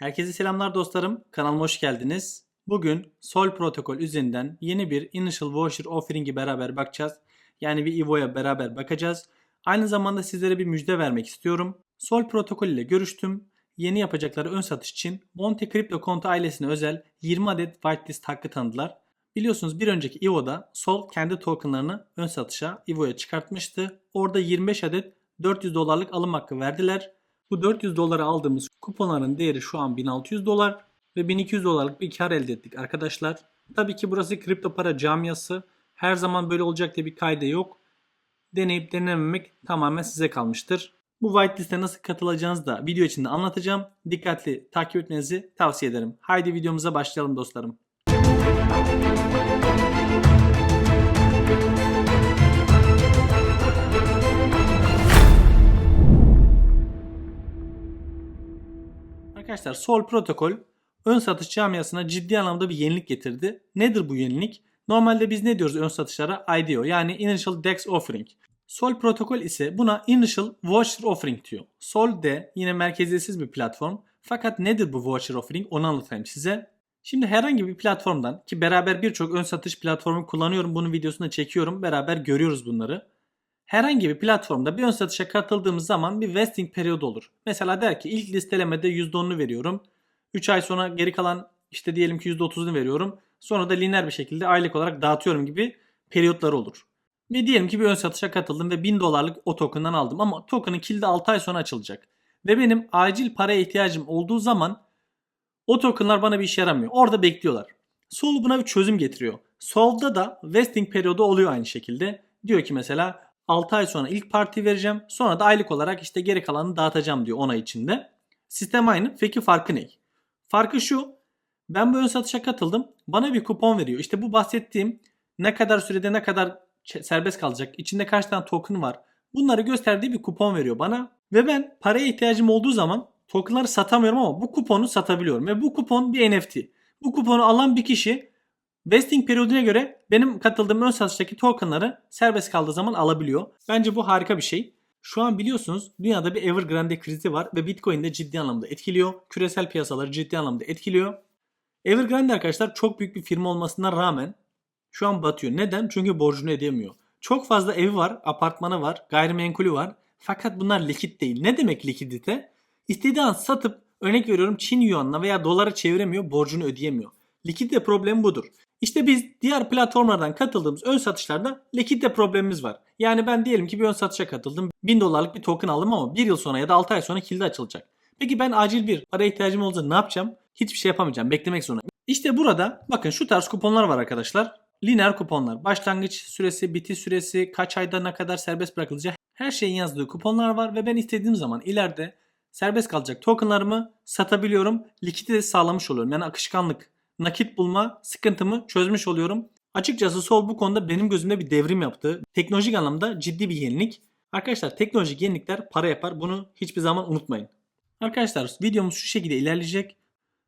Herkese selamlar dostlarım. Kanalıma hoş geldiniz. Bugün Sol protokol üzerinden yeni bir Initial Voucher Offering'i beraber bakacağız. Yani bir Evo'ya beraber bakacağız. Aynı zamanda sizlere bir müjde vermek istiyorum. Sol protokol ile görüştüm. Yeni yapacakları ön satış için Monte Crypto Konto ailesine özel 20 adet whitelist hakkı tanıdılar. Biliyorsunuz bir önceki Evo'da Sol kendi tokenlarını ön satışa Evo'ya çıkartmıştı. Orada 25 adet 400 dolarlık alım hakkı verdiler. Bu 400 dolara aldığımız kuponların değeri şu an 1600 dolar ve 1200 dolarlık bir kar elde ettik arkadaşlar. Tabii ki burası kripto para camiası. Her zaman böyle olacak diye bir kaydı yok. Deneyip denememek tamamen size kalmıştır. Bu whitelist'e nasıl katılacağınızı da video içinde anlatacağım. Dikkatli takip etmenizi tavsiye ederim. Haydi videomuza başlayalım dostlarım. Arkadaşlar Sol protokol ön satış camiasına ciddi anlamda bir yenilik getirdi. Nedir bu yenilik? Normalde biz ne diyoruz ön satışlara? IDO yani Initial Dex Offering. Sol protokol ise buna Initial Voucher Offering diyor. Sol de yine merkeziyetsiz bir platform. Fakat nedir bu Voucher Offering onu anlatayım size. Şimdi herhangi bir platformdan ki beraber birçok ön satış platformu kullanıyorum. Bunun videosunu çekiyorum. Beraber görüyoruz bunları. Herhangi bir platformda bir ön satışa katıldığımız zaman bir vesting periyodu olur. Mesela der ki ilk listelemede %10'unu veriyorum. 3 ay sonra geri kalan işte diyelim ki %30'unu veriyorum. Sonra da lineer bir şekilde aylık olarak dağıtıyorum gibi periyotlar olur. Ve diyelim ki bir ön satışa katıldım ve 1000 dolarlık o token'dan aldım ama token'ın kilidi 6 ay sonra açılacak. Ve benim acil paraya ihtiyacım olduğu zaman o token'lar bana bir işe yaramıyor. Orada bekliyorlar. Sol buna bir çözüm getiriyor. Sol'da da vesting periyodu oluyor aynı şekilde. Diyor ki mesela 6 ay sonra ilk parti vereceğim. Sonra da aylık olarak işte geri kalanını dağıtacağım diyor 10 ay içinde. Sistem aynı. Peki farkı ne? Farkı şu. Ben bu ön satışa katıldım. Bana bir kupon veriyor. İşte bu bahsettiğim ne kadar sürede ne kadar serbest kalacak. içinde kaç tane token var. Bunları gösterdiği bir kupon veriyor bana. Ve ben paraya ihtiyacım olduğu zaman tokenları satamıyorum ama bu kuponu satabiliyorum. Ve bu kupon bir NFT. Bu kuponu alan bir kişi vesting periyoduna göre benim katıldığım ön satıştaki tokenları serbest kaldığı zaman alabiliyor. Bence bu harika bir şey. Şu an biliyorsunuz dünyada bir Evergrande krizi var ve Bitcoin de ciddi anlamda etkiliyor. Küresel piyasaları ciddi anlamda etkiliyor. Evergrande arkadaşlar çok büyük bir firma olmasına rağmen şu an batıyor. Neden? Çünkü borcunu ödeyemiyor. Çok fazla evi var, apartmanı var, gayrimenkulü var. Fakat bunlar likit değil. Ne demek likidite? İstediği an satıp örnek veriyorum Çin yuanına veya dolara çeviremiyor, borcunu ödeyemiyor. Likidite problemi budur. İşte biz diğer platformlardan katıldığımız ön satışlarda likidite problemimiz var. Yani ben diyelim ki bir ön satışa katıldım. 1000 dolarlık bir token aldım ama 1 yıl sonra ya da 6 ay sonra kilidi açılacak. Peki ben acil bir para ihtiyacım olursa ne yapacağım? Hiçbir şey yapamayacağım. Beklemek zorunda. İşte burada bakın şu tarz kuponlar var arkadaşlar. Lineer kuponlar. Başlangıç süresi, bitiş süresi, kaç ayda ne kadar serbest bırakılacak her şeyin yazdığı kuponlar var ve ben istediğim zaman ileride serbest kalacak tokenlarımı satabiliyorum. Likidite sağlamış oluyorum. Yani akışkanlık, nakit bulma sıkıntımı çözmüş oluyorum. Açıkçası Sol bu konuda benim gözümde bir devrim yaptı. Teknolojik anlamda ciddi bir yenilik. Arkadaşlar teknolojik yenilikler para yapar. Bunu hiçbir zaman unutmayın. Arkadaşlar videomuz şu şekilde ilerleyecek.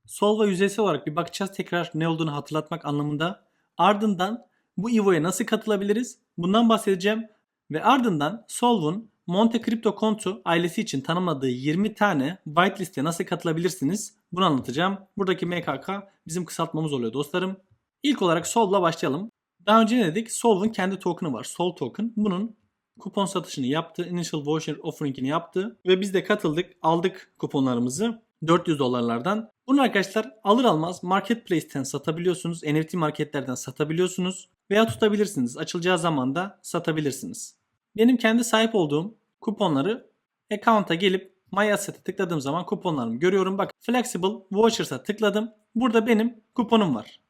Solva yüzeysel olarak bir bakacağız tekrar ne olduğunu hatırlatmak anlamında. Ardından bu Evo'ya nasıl katılabiliriz? Bundan bahsedeceğim. Ve ardından Solv'un Monte Crypto Kontu ailesi için tanımladığı 20 tane whitelist'e nasıl katılabilirsiniz? Bunu anlatacağım. Buradaki MKK bizim kısaltmamız oluyor dostlarım. İlk olarak Solv'la başlayalım. Daha önce ne dedik? Solv'un kendi token'ı var. Sol token. Bunun kupon satışını yaptı. Initial Voucher Offering'ini yaptı. Ve biz de katıldık. Aldık kuponlarımızı. 400 dolarlardan. Bunu arkadaşlar alır almaz marketplace'ten satabiliyorsunuz. NFT marketlerden satabiliyorsunuz. Veya tutabilirsiniz. Açılacağı zaman da satabilirsiniz. Benim kendi sahip olduğum kuponları account'a gelip My Asset'e tıkladığım zaman kuponlarımı görüyorum. Bak Flexible Vouchers'a tıkladım. Burada benim kuponum var.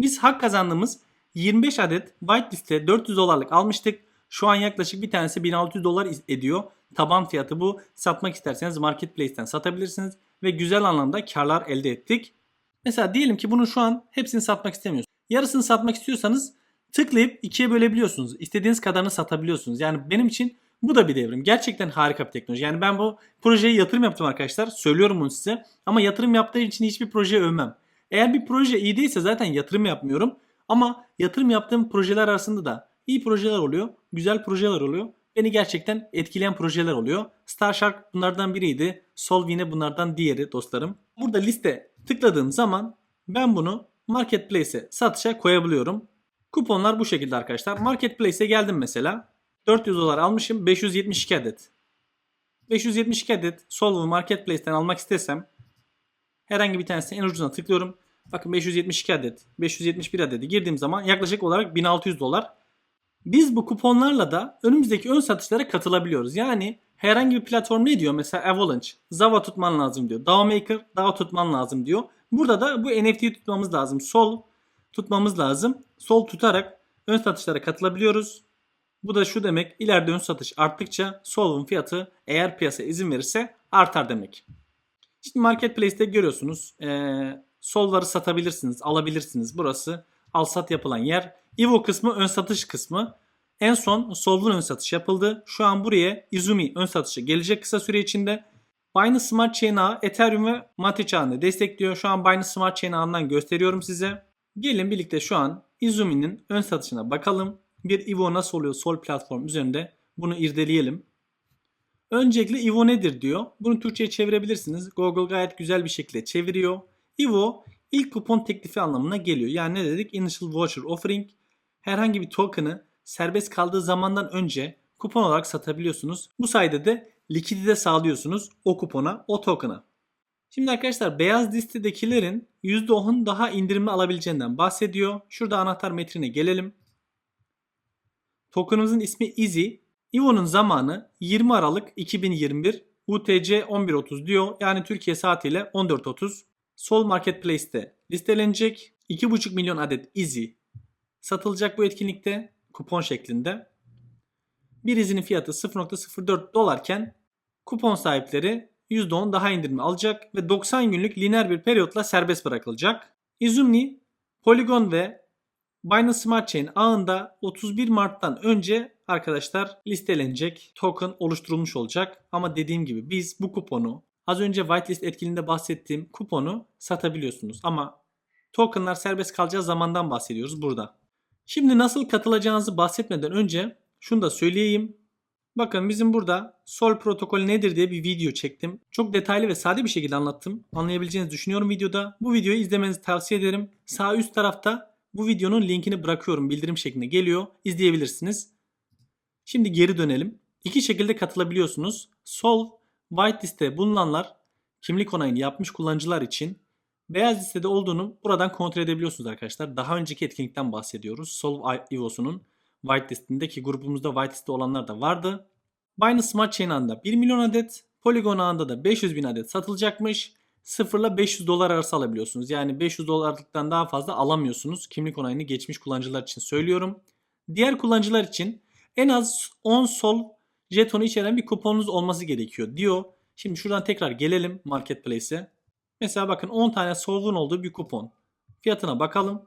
Biz hak kazandığımız 25 adet whitelist'e 400 dolarlık almıştık. Şu an yaklaşık bir tanesi 1600 dolar ediyor. Taban fiyatı bu. Satmak isterseniz marketplace'ten satabilirsiniz ve güzel anlamda karlar elde ettik. Mesela diyelim ki bunu şu an hepsini satmak istemiyorsunuz. Yarısını satmak istiyorsanız tıklayıp ikiye bölebiliyorsunuz. İstediğiniz kadarını satabiliyorsunuz. Yani benim için bu da bir devrim. Gerçekten harika bir teknoloji. Yani ben bu projeye yatırım yaptım arkadaşlar. Söylüyorum bunu size. Ama yatırım yaptığım için hiçbir projeye övmem. Eğer bir proje iyi değilse zaten yatırım yapmıyorum. Ama yatırım yaptığım projeler arasında da iyi projeler oluyor. Güzel projeler oluyor. Beni gerçekten etkileyen projeler oluyor. Star Shark bunlardan biriydi. Solv yine bunlardan diğeri dostlarım. Burada liste tıkladığım zaman ben bunu Marketplace'e satışa koyabiliyorum. Kuponlar bu şekilde arkadaşlar. Marketplace'e geldim mesela. 400 dolar almışım 572 adet. 572 adet Solve'u Marketplace'ten almak istesem herhangi bir tanesini en ucuzuna tıklıyorum. Bakın 572 adet, 571 adedi girdiğim zaman yaklaşık olarak 1600 dolar. Biz bu kuponlarla da önümüzdeki ön satışlara katılabiliyoruz. Yani herhangi bir platform ne diyor? Mesela Avalanche, Zava tutman lazım diyor. DAO Maker, DAO tutman lazım diyor. Burada da bu NFT'yi tutmamız lazım. Sol tutmamız lazım. Sol tutarak ön satışlara katılabiliyoruz. Bu da şu demek ileride ön satış arttıkça Sol'un fiyatı eğer piyasa izin verirse artar demek. Şimdi Marketplace'te görüyorsunuz. Ee, solları satabilirsiniz, alabilirsiniz. Burası al sat yapılan yer. Evo kısmı ön satış kısmı. En son Sol'un ön satış yapıldı. Şu an buraya Izumi ön satışı gelecek kısa süre içinde. Binance Smart Chain ağı Ethereum ve Matic ağını destekliyor. Şu an Binance Smart Chain ağından gösteriyorum size. Gelin birlikte şu an Izumi'nin ön satışına bakalım. Bir Evo nasıl oluyor Sol platform üzerinde bunu irdeleyelim. Öncelikle Evo nedir diyor. Bunu Türkçe'ye çevirebilirsiniz. Google gayet güzel bir şekilde çeviriyor. Evo ilk kupon teklifi anlamına geliyor. Yani ne dedik? Initial Voucher Offering. Herhangi bir token'ı serbest kaldığı zamandan önce kupon olarak satabiliyorsunuz. Bu sayede de likidite sağlıyorsunuz o kupona, o token'a. Şimdi arkadaşlar beyaz listedekilerin %10 daha indirimli alabileceğinden bahsediyor. Şurada anahtar metrine gelelim. Token'ımızın ismi Easy. Evo'nun zamanı 20 Aralık 2021 UTC 11.30 diyor. Yani Türkiye saatiyle 14.30. Sol Marketplace'te listelenecek. 2.5 milyon adet Easy satılacak bu etkinlikte kupon şeklinde. Bir izinin fiyatı 0.04 dolarken kupon sahipleri %10 daha indirimli alacak ve 90 günlük lineer bir periyotla serbest bırakılacak. Izumni, Polygon ve Binance Smart Chain ağında 31 Mart'tan önce arkadaşlar listelenecek token oluşturulmuş olacak. Ama dediğim gibi biz bu kuponu az önce whitelist etkinliğinde bahsettiğim kuponu satabiliyorsunuz. Ama tokenlar serbest kalacağı zamandan bahsediyoruz burada. Şimdi nasıl katılacağınızı bahsetmeden önce şunu da söyleyeyim. Bakın bizim burada Sol protokol nedir diye bir video çektim. Çok detaylı ve sade bir şekilde anlattım. Anlayabileceğinizi düşünüyorum videoda. Bu videoyu izlemenizi tavsiye ederim. Sağ üst tarafta bu videonun linkini bırakıyorum. Bildirim şeklinde geliyor. İzleyebilirsiniz. Şimdi geri dönelim. İki şekilde katılabiliyorsunuz. Sol whitelist'te bulunanlar kimlik onayını yapmış kullanıcılar için beyaz listede olduğunu buradan kontrol edebiliyorsunuz arkadaşlar. Daha önceki etkinlikten bahsediyoruz. Sol IOS'unun whitelist'indeki grubumuzda whitelist'te olanlar da vardı. Binance Smart Chain ağında 1 milyon adet, Polygon ağında da 500 bin adet satılacakmış. 0 ile 500 dolar arası alabiliyorsunuz. Yani 500 dolarlıktan daha fazla alamıyorsunuz. Kimlik onayını geçmiş kullanıcılar için söylüyorum. Diğer kullanıcılar için en az 10 sol jetonu içeren bir kuponunuz olması gerekiyor diyor. Şimdi şuradan tekrar gelelim Marketplace'e. Mesela bakın 10 tane solun olduğu bir kupon. Fiyatına bakalım.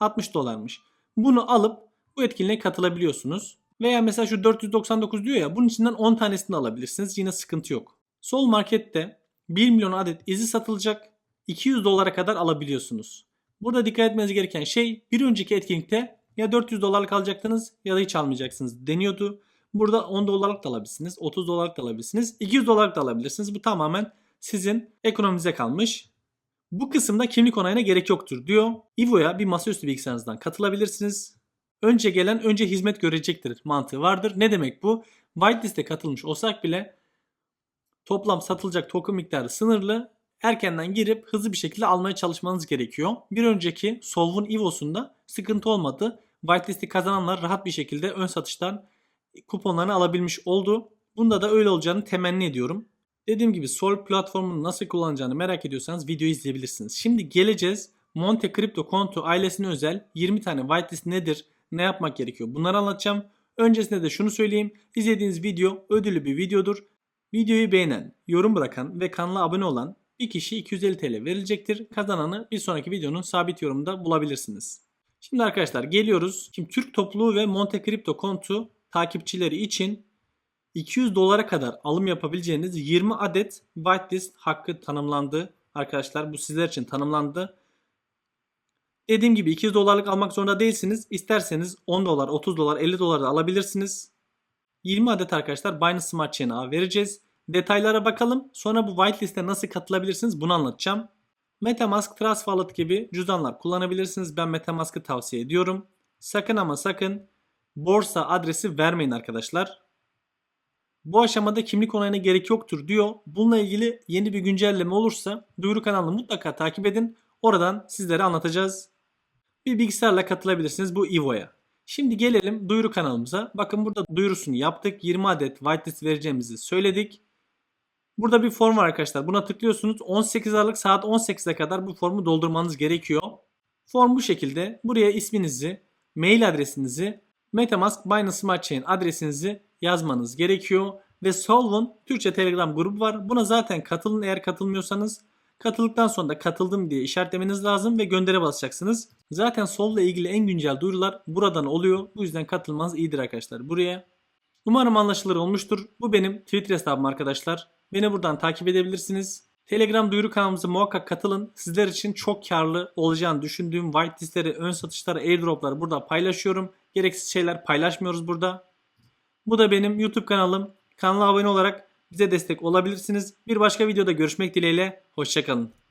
60 dolarmış. Bunu alıp bu etkinliğe katılabiliyorsunuz. Veya mesela şu 499 diyor ya bunun içinden 10 tanesini alabilirsiniz. Yine sıkıntı yok. Sol markette 1 milyon adet izi satılacak. 200 dolara kadar alabiliyorsunuz. Burada dikkat etmeniz gereken şey bir önceki etkinlikte ya 400 dolarlık alacaktınız ya da hiç almayacaksınız deniyordu. Burada 10 dolarlık da alabilirsiniz, 30 dolarlık da alabilirsiniz, 200 dolarlık da alabilirsiniz. Bu tamamen sizin ekonominize kalmış. Bu kısımda kimlik onayına gerek yoktur diyor. Ivo'ya bir masaüstü bilgisayarınızdan katılabilirsiniz. Önce gelen önce hizmet görecektir mantığı vardır. Ne demek bu? Whitelist'e katılmış olsak bile toplam satılacak token miktarı sınırlı. Erkenden girip hızlı bir şekilde almaya çalışmanız gerekiyor. Bir önceki Solv'un Evo'sunda sıkıntı olmadı. Whitelist'i kazananlar rahat bir şekilde ön satıştan kuponlarını alabilmiş oldu. Bunda da öyle olacağını temenni ediyorum. Dediğim gibi Sol platformunu nasıl kullanacağını merak ediyorsanız videoyu izleyebilirsiniz. Şimdi geleceğiz Monte Crypto Konto ailesine özel 20 tane whitelist nedir, ne yapmak gerekiyor bunları anlatacağım. Öncesinde de şunu söyleyeyim. İzlediğiniz video ödüllü bir videodur. Videoyu beğenen, yorum bırakan ve kanala abone olan bir kişi 250 TL verilecektir. Kazananı bir sonraki videonun sabit yorumunda bulabilirsiniz. Şimdi arkadaşlar geliyoruz. Şimdi Türk topluluğu ve Monte Crypto Kontu takipçileri için 200 dolara kadar alım yapabileceğiniz 20 adet whitelist hakkı tanımlandı. Arkadaşlar bu sizler için tanımlandı. Dediğim gibi 200 dolarlık almak zorunda değilsiniz. İsterseniz 10 dolar, 30 dolar, 50 dolar da alabilirsiniz. 20 adet arkadaşlar Binance Smart Chain ağı vereceğiz. Detaylara bakalım. Sonra bu whitelist'e nasıl katılabilirsiniz bunu anlatacağım. Metamask, Trust Wallet gibi cüzdanlar kullanabilirsiniz. Ben Metamask'ı tavsiye ediyorum. Sakın ama sakın borsa adresi vermeyin arkadaşlar. Bu aşamada kimlik onayına gerek yoktur diyor. Bununla ilgili yeni bir güncelleme olursa duyuru kanalını mutlaka takip edin. Oradan sizlere anlatacağız. Bir bilgisayarla katılabilirsiniz bu Evo'ya. Şimdi gelelim duyuru kanalımıza. Bakın burada duyurusunu yaptık. 20 adet whitelist vereceğimizi söyledik. Burada bir form var arkadaşlar. Buna tıklıyorsunuz. 18 Aralık saat 18'e kadar bu formu doldurmanız gerekiyor. Form bu şekilde. Buraya isminizi, mail adresinizi, Metamask Binance Smart Chain adresinizi yazmanız gerekiyor. Ve Solv'un Türkçe Telegram grubu var. Buna zaten katılın eğer katılmıyorsanız. Katıldıktan sonra da katıldım diye işaretlemeniz lazım ve göndere basacaksınız. Zaten Solv'la ilgili en güncel duyurular buradan oluyor. Bu yüzden katılmanız iyidir arkadaşlar buraya. Umarım anlaşılır olmuştur. Bu benim Twitter hesabım arkadaşlar. Beni buradan takip edebilirsiniz. Telegram duyuru kanalımıza muhakkak katılın. Sizler için çok karlı olacağını düşündüğüm whitelistleri, ön satışları, airdropları burada paylaşıyorum. Gereksiz şeyler paylaşmıyoruz burada. Bu da benim YouTube kanalım. Kanala abone olarak bize destek olabilirsiniz. Bir başka videoda görüşmek dileğiyle. Hoşçakalın.